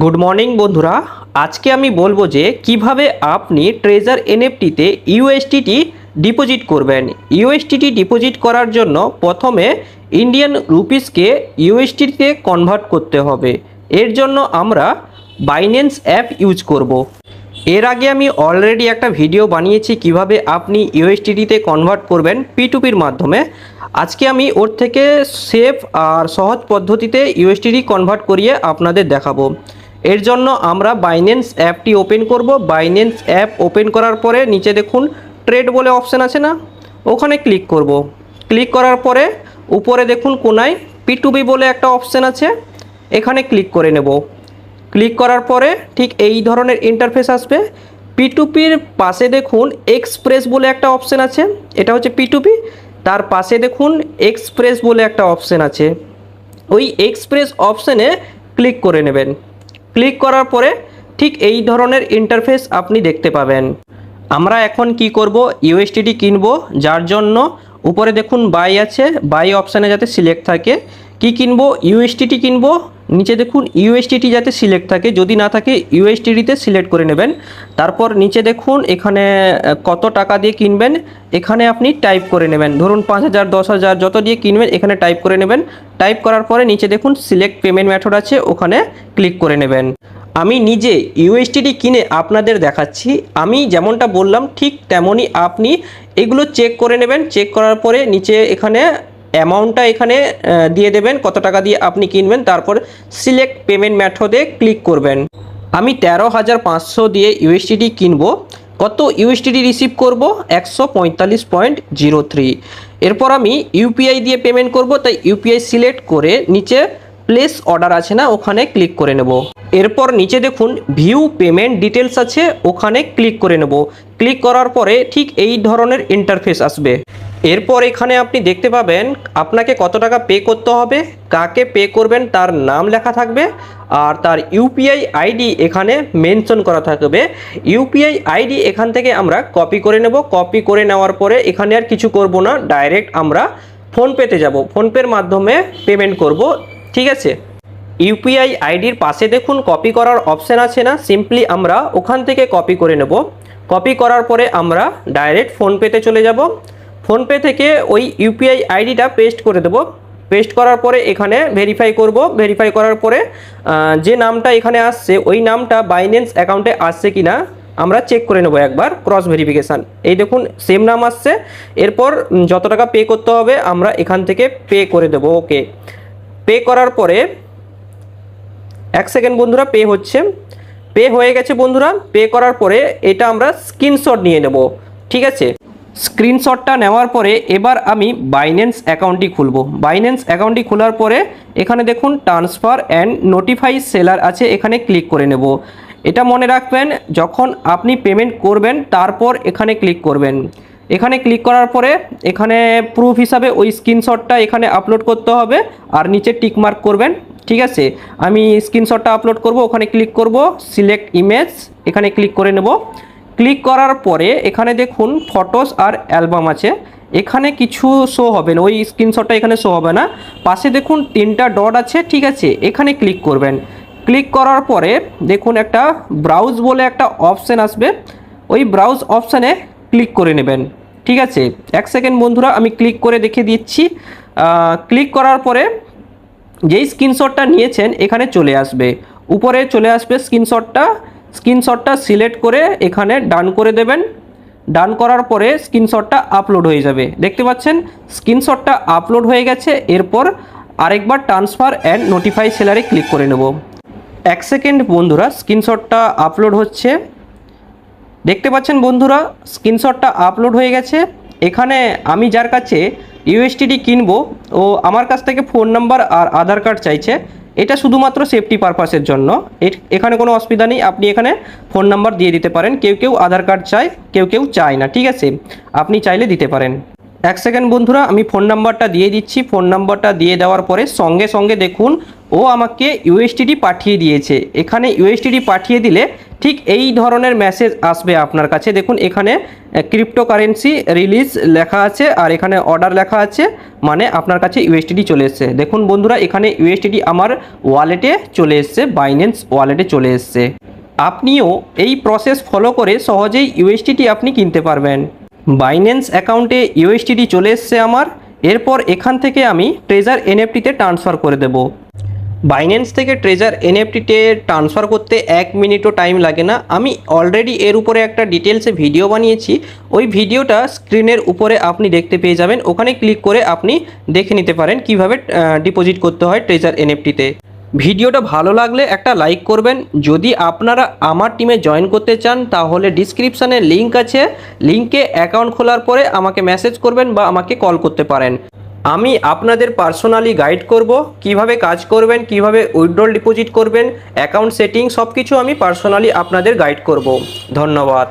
Good morning বন্ধুরা। আজকে আমি বলব যে কীভাবে আপনি ট্রেজার এনএফটিতে ইউএসটিটি ডিপোজিট করবেন। ইউএসটিটি ডিপোজিট করার জন্য প্রথমে ইন্ডিয়ান রুপিসকে ইউএসটিতে কনভার্ট করতে হবে। এর জন্য আমরা বাইন্যান্স অ্যাপ ইউজ করব। এর আগে আমি অলরেডি একটা ভিডিও বানিয়েছি কীভাবে আপনি ইউএসটিটিতে কনভার্ট করবেন পিটুপির মাধ্যমে। আজকে আমি ওর থেকে সেফ আর সহজ পদ্ধতিতে ইউএসটিটি কনভার্ট করিয়ে আপনাদের দেখাবো। এর জন্য আমরা বাইন্যান্স অ্যাপটি ওপেন করব। বাইন্যান্স অ্যাপ ওপেন করার পরে নিচে দেখুন ট্রেড বলে অপশান আছে না? ওখানে ক্লিক করব। ক্লিক করার পরে উপরে দেখুন কোনায় পিটুপি বলে একটা অপশান আছে। এখানে ক্লিক করে নেব। ক্লিক করার পরে ঠিক এই ধরনের ইন্টারফেস আসবে। পিটুপির পাশে দেখুন এক্সপ্রেস বলে একটা অপশান আছে। এটা হচ্ছে পিটুপি তার পাশে দেখুন এক্সপ্রেস বলে একটা অপশান আছে। ওই এক্সপ্রেস অপশানে ক্লিক করে নেবেন। ক্লিক করার পরে ঠিক এই ধরনের ইন্টারফেস আপনি দেখতে পাবেন। আমরা এখন কি করব? ইউএসটিটি কিনবো, যার জন্য উপরে দেখুন বাই আছে বাই অপশানে যাতে সিলেক্ট থাকে। কি কিনবো? ইউএসটিটি কিনবো নিচে দেখুন ইউএসটিটি যাতে সিলেক্ট থাকে, যদি না থাকে ইউএসটিটিতে সিলেক্ট করে নেবেন। তারপর নিচে দেখুন এখানে কত টাকা দিয়ে কিনবেন, এখানে আপনি টাইপ করে নেবেন। ধরুন পাঁচ হাজার, দশ হাজার, যত দিয়ে কিনবেন, এখানে টাইপ করে নেবেন। টাইপ করার পরে নিচে দেখুন সিলেক্ট পেমেন্ট মেথড আছে, ওখানে ক্লিক করে নেবেন। আমি নিজে ইউএসটিডি কিনে আপনাদের দেখাচ্ছি। আমি যেমনটা বললাম, ঠিক তেমনই আপনি এগুলো চেক করে নেবেন। চেক করার পরে নিচে এখানে অ্যামাউন্টটা এখানে দিয়ে দেবেন, কত টাকা দিয়ে আপনি কিনবেন, তারপর সিলেক্ট পেমেন্ট মেথডে ক্লিক করবেন। আমি তেরো হাজার পাঁচশো দিয়ে ইউএসটিডি কিনবো, কত ইউএসটিডি রিসিভ করব? একশো পঁয়তাল্লিশ পয়েন্ট জিরো থ্রি এরপর আমি ইউপিআই দিয়ে পেমেন্ট করব, তাই ইউপিআই সিলেক্ট করে নিচে প্লেস অর্ডার আছে না, ওখানে ক্লিক করে নেব। এরপর নিচে দেখুন ভিউ পেমেন্ট ডিটেলস আছে, ওখানে ক্লিক করে নেব। ক্লিক করার পরে ঠিক এই ধরনের ইন্টারফেস আসবে। এরপর এখানে আপনি দেখতে পাবেন আপনাকে কত টাকা পে করতে হবে, কাকে পে করবেন, তার নাম লেখা থাকবে, আর তার ইউপিআই আইডি এখানে মেনশন করা থাকবে। ইউপিআই আইডি এখান থেকে আমরা কপি করে নেব। কপি করে নেওয়ার পরে এখানে আর কিছু করব না ডাইরেক্ট আমরা ফোনপেতে যাব। ফোনপের মাধ্যমে পেমেন্ট করব। ঠিক আছে? ইউপিআই আইডির পাশে দেখুন কপি করার অপশান আছে না সিম্পলি আমরা ওখান থেকে কপি করে নেব। কপি করার পরে আমরা ডাইরেক্ট ফোনপেতে চলে যাব। ফোনপে থেকে ওই ইউপিআই আইডিটা পেস্ট করে দেব। পেস্ট করার পরে এখানে ভেরিফাই করব। ভেরিফাই করার পরে যে নামটা এখানে আসছে, ওই নামটা বাইন্যান্স অ্যাকাউন্টে আসছে কি না আমরা চেক করে নেব একবার ক্রস ভেরিফিকেশান এই দেখুন সেম নাম আসছে। এরপর যত টাকা পে করতে হবে, আমরা এখান থেকে পে করে দেবো। ওকে পে করার পরে, এক সেকেন্ড বন্ধুরা পে হচ্ছে। পে হয়ে গেছে বন্ধুরা। পে করার পরে, এটা আমরা স্ক্রিনশট নিয়ে নেব। ঠিক আছে? স্ক্রিনশটটা নেওয়ার পরে এবার আমি বাইন্যান্স অ্যাকাউন্টটি খুলব। বাইন্যান্স অ্যাকাউন্টটি খোলার পরে এখানে দেখুন ট্রান্সফার অ্যান্ড নোটিফাই সেলার আছে, এখানে ক্লিক করে নেব। এটা মনে রাখবেন, যখন আপনি পেমেন্ট করবেন, তারপর এখানে ক্লিক করবেন। এখানে ক্লিক করার পরে এখানে প্রুফ হিসাবে ওই স্ক্রিনশটটা এখানে আপলোড করতে হবে আর নিচে টিক মার্ক করবেন, ঠিক আছে? আমি স্ক্রিনশটটা আপলোড করব, ওখানে ক্লিক করব সিলেক্ট ইমেজ এখানে ক্লিক করে নেব। ক্লিক করার পরে এখানে দেখুন ফটোস আর অ্যালবাম আছে। এখানে কিছু শো হবে না, ওই স্ক্রিনশটটা এখানে শো হবে না। পাশে দেখুন তিনটা ডট আছে, ঠিক আছে? এখানে ক্লিক করবেন। ক্লিক করার পরে দেখুন একটা ব্রাউজ বলে একটা অপশান আসবে। ওই ব্রাউজ অপশানে ক্লিক করে নেবেন, ঠিক আছে? এক সেকেন্ড বন্ধুরা, আমি ক্লিক করে দেখে দিচ্ছি। ক্লিক করার পরে যেই স্ক্রিনশটটা নিয়েছেন, এখানে চলে আসবে। উপরে চলে আসবে স্ক্রিনশটটা স্ক্রিনশটটা সিলেক্ট করে এখানে ডান করে দেবেন। ডান করার পরে স্ক্রিনশটটা আপলোড হয়ে যাবে। দেখতে পাচ্ছেন, স্ক্রিনশটটা আপলোড হয়ে গেছে। এরপর আরেকবার ট্রান্সফার অ্যান্ড নোটিফাই সেলারে ক্লিক করে নেব। এক সেকেন্ড বন্ধুরা, স্ক্রিনশটটা আপলোড হচ্ছে। দেখতে পাচ্ছেন বন্ধুরা, স্ক্রিনশটটা আপলোড হয়ে গেছে। এখানে আমি যার কাছে ইউএসটিডি কিনবো, ও আমার কাছ থেকে ফোন নাম্বার আর আধার কার্ড চাইছে। এটা শুধুমাত্র সেফটি পারপাসের জন্য। এখানে কোনো অসুবিধা নেই। আপনি এখানে ফোন নাম্বার দিয়ে দিতে পারেন। কেউ কেউ আধার কার্ড চায়, কেউ কেউ চায় না, ঠিক আছে? আপনি চাইলে দিতে পারেন। এক সেকেন্ড বন্ধুরা, আমি ফোন নাম্বারটা দিয়ে দিচ্ছি। ফোন নাম্বারটা দিয়ে দেওয়ার পরে সঙ্গে সঙ্গে দেখুন, ও আমাকে ইউএসটিডি পাঠিয়ে দিয়েছে। এখানে ইউএসটিডি পাঠিয়ে দিলে ঠিক এই ধরনের মেসেজ আসবে আপনার কাছে। দেখুন, এখানে ক্রিপ্টোকারেন্সি রিলিজ লেখা আছে আর এখানে অর্ডার লেখা আছে মানে আপনার কাছে ইউএসটিডি চলে এসছে। দেখুন বন্ধুরা, এখানে ইউএসটিডি আমার ওয়ালেটে চলে এসছে বাইন্যান্স ওয়ালেটে চলে এসছে। আপনিও এই প্রসেস ফলো করে সহজেই ইউএসটিটি আপনি কিনতে পারবেন। বাইন্যান্স অ্যাকাউন্টে ইউএসটিডি চলে এসছে আমার, এরপর এখান থেকে আমি ট্রেজার এনএফটিতে ট্রান্সফার করে দেব। বাইন্যান্স থেকে ট্রেজার এনএফটিতে ট্রান্সফার করতে এক মিনিটও টাইম লাগে না। আমি অলরেডি এর উপরে একটা ডিটেলসে ভিডিও বানিয়েছি। ওই ভিডিওটা স্ক্রিনের উপরে আপনি দেখতে পেয়ে যাবেন। ওখানে ক্লিক করে আপনি দেখে নিতে পারেন কীভাবে ডিপোজিট করতে হয় ট্রেজার এনএফটিতে ভিডিওটা ভালো লাগলে একটা লাইক করবেন। যদি আপনারা আমার টিমে জয়েন করতে চান, তাহলে ডিসক্রিপশানে লিঙ্ক আছে। লিঙ্কে অ্যাকাউন্ট খোলার পরে আমাকে মেসেজ করবেন বা আমাকে কল করতে পারেন। আমি আপনাদের পার্সোনালি গাইড করব, কীভাবে কাজ করবেন, কীভাবে উইথড্রল ডিপোজিট করবেন অ্যাকাউন্ট সেটিং সব কিছু আমি পার্সোনালি আপনাদের গাইড করব। ধন্যবাদ।